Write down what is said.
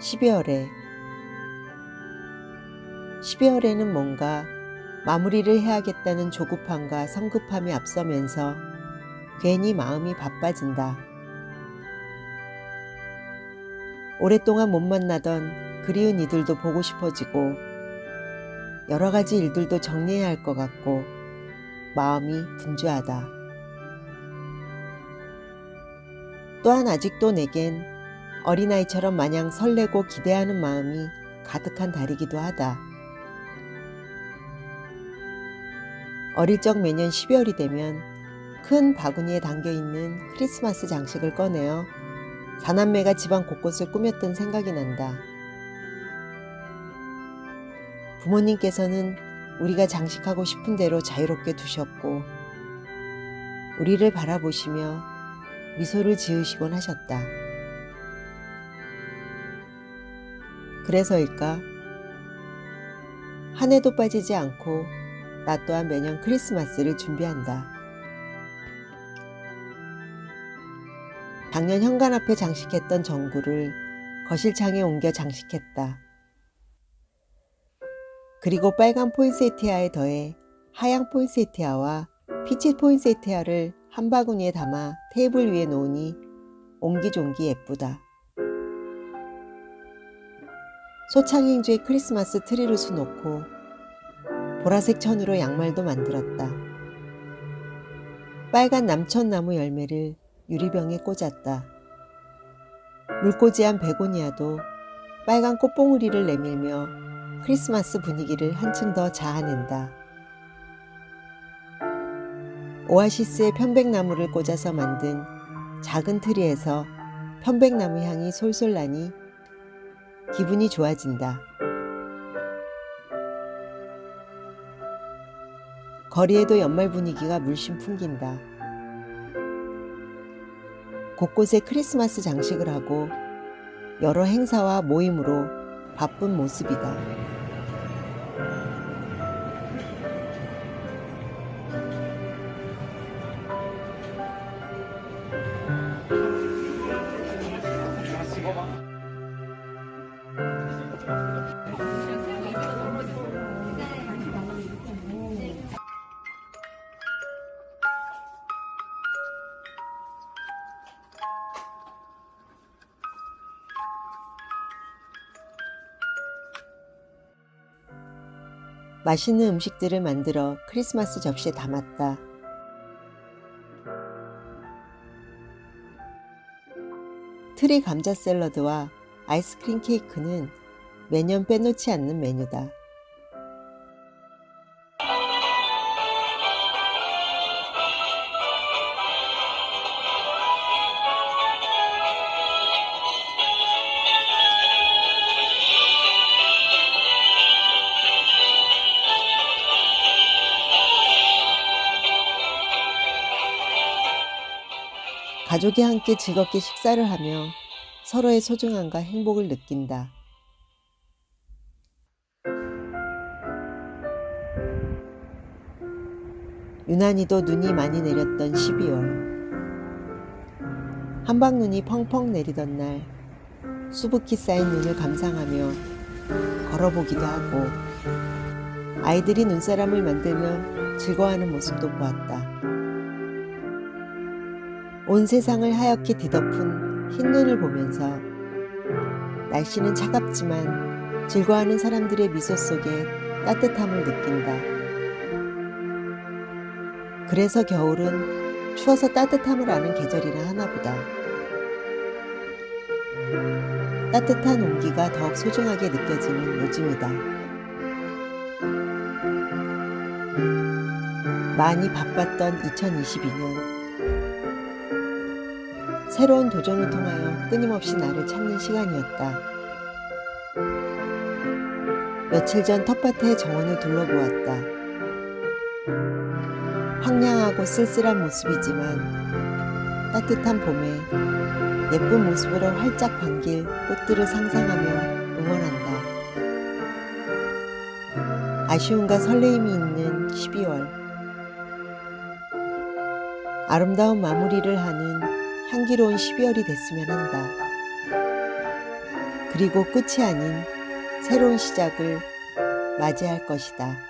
12월에 12월에는 뭔가 마무리를 해야겠다는 조급함과 성급함이 앞서면서 괜히 마음이 바빠진다. 오랫동안 못 만나던 그리운 이들도 보고 싶어지고 여러 가지 일들도 정리해야 할 것 같고 마음이 분주하다. 또한 아직도 내겐 어린아이처럼 마냥 설레고 기대하는 마음이 가득한 달이기도 하다. 어릴 적 매년 12월이 되면 큰 바구니에 담겨 있는 크리스마스 장식을 꺼내어 사남매가 집안 곳곳을 꾸몄던 생각이 난다. 부모님께서는 우리가 장식하고 싶은 대로 자유롭게 두셨고, 우리를 바라보시며 미소를 지으시곤 하셨다. 그래서일까? 한 해도 빠지지 않고 나 또한 매년 크리스마스를 준비한다. 작년 현관 앞에 장식했던 전구를 거실창에 옮겨 장식했다. 그리고 빨간 포인세티아에 더해 하얀 포인세티아와 피치 포인세티아를 한 바구니에 담아 테이블 위에 놓으니 옹기종기 예쁘다. 소창행주에 크리스마스 트리를 수놓고 보라색 천으로 양말도 만들었다. 빨간 남천나무 열매를 유리병에 꽂았다. 물꽂이한 베고니아도 빨간 꽃봉우리를 내밀며 크리스마스 분위기를 한층 더 자아낸다. 오아시스의 편백나무를 꽂아서 만든 작은 트리에서 편백나무 향이 솔솔 나니 기분이 좋아진다. 거리에도 연말 분위기가 물씬 풍긴다. 곳곳에 크리스마스 장식을 하고 여러 행사와 모임으로 바쁜 모습이다. 맛있는 음식들을 만들어 크리스마스 접시에 담았다. 트리 감자 샐러드와 아이스크림 케이크는 매년 빼놓지 않는 메뉴다. 가족이 함께 즐겁게 식사를 하며 서로의 소중함과 행복을 느낀다. 유난히도 눈이 많이 내렸던 12월. 한방눈이 펑펑 내리던 날 수북히 쌓인 눈을 감상하며 걸어보기도 하고 아이들이 눈사람을 만들며 즐거워하는 모습도 보았다. 온 세상을 하얗게 뒤덮은 흰 눈을 보면서 날씨는 차갑지만 즐거워하는 사람들의 미소 속에 따뜻함을 느낀다. 그래서 겨울은 추워서 따뜻함을 아는 계절이라 하나 보다. 따뜻한 온기가 더욱 소중하게 느껴지는 요즘이다. 많이 바빴던 2022년. 새로운 도전을 통하여 끊임없이 나를 찾는 시간이었다. 며칠 전 텃밭의 정원을 둘러보았다. 황량하고 쓸쓸한 모습이지만 따뜻한 봄에 예쁜 모습으로 활짝 반길 꽃들을 상상하며 응원한다. 아쉬움과 설레임이 있는 12월. 아름다운 마무리를 하는 향기로운 12월이 됐으면 한다. 그리고 끝이 아닌 새로운 시작을 맞이할 것이다.